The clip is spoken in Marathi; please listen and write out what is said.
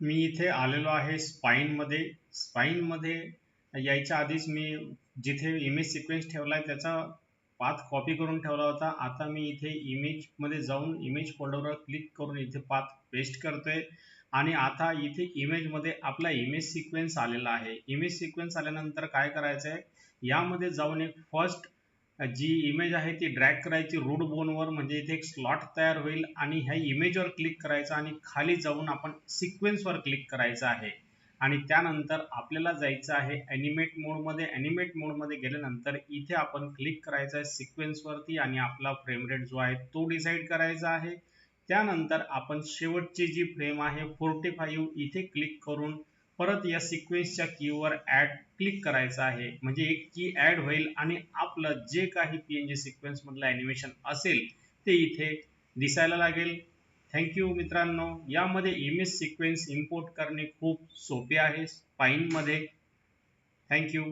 मी इथे आलेलो आहे स्पाईनमध्ये स्पाईनमध्ये यायच्या आधीच मी जिथे इमेज सिक्वेन्स ठेवला आहे त्याचा पाथ कॉपी करून ठेवला होता. आता मी इथे इमेजमध्ये जाऊन इमेज फोल्डरवर क्लिक करून इथे पाथ पेस्ट करतोय. आणि आता इथे इमेजमध्ये आपला इमेज सिक्वेन्स आलेला आहे. इमेज सिक्वेन्स आल्यानंतर काय करायचं आहे यामध्ये जाऊन एक फर्स्ट जी इमेज आहे ती ड्रॅग करायची रूट बोनवर म्हणजे इथे एक स्लॉट तयार होईल आणि ह्या इमेजवर क्लिक करायचं आणि खाली जाऊन आपण सिक्वेन्सवर क्लिक करायचं आहे. आणि त्यानंतर आपल्याला जायचं आहे ॲनिमेट मोडमध्ये ॲनिमेट मोडमध्ये गेल्यानंतर इथे आपण क्लिक करायचं आहे सिक्वेन्सवरती आणि आपला फ्रेम रेट जो आहे तो डिसाईड करायचा आहे. त्यानंतर आपण शेवटची जी फ्रेम आहे फोर्टी फाईव्ह इथे क्लिक करून परत या सिक्वेन्सच्या कीवर ॲड क्लिक करायचं आहे. म्हणजे एक की ॲड होईल आणि आपलं जे काही पी एन जी सिक्वेन्समधलं ॲनिमेशन असेल ते इथे दिसायला लागेल. थँक्यू मित्रांनो. यामध्ये इमेज सिक्वेन्स इम्पोर्ट करणे खूप सोपे आहे. स्पाईनमध्ये थँक्यू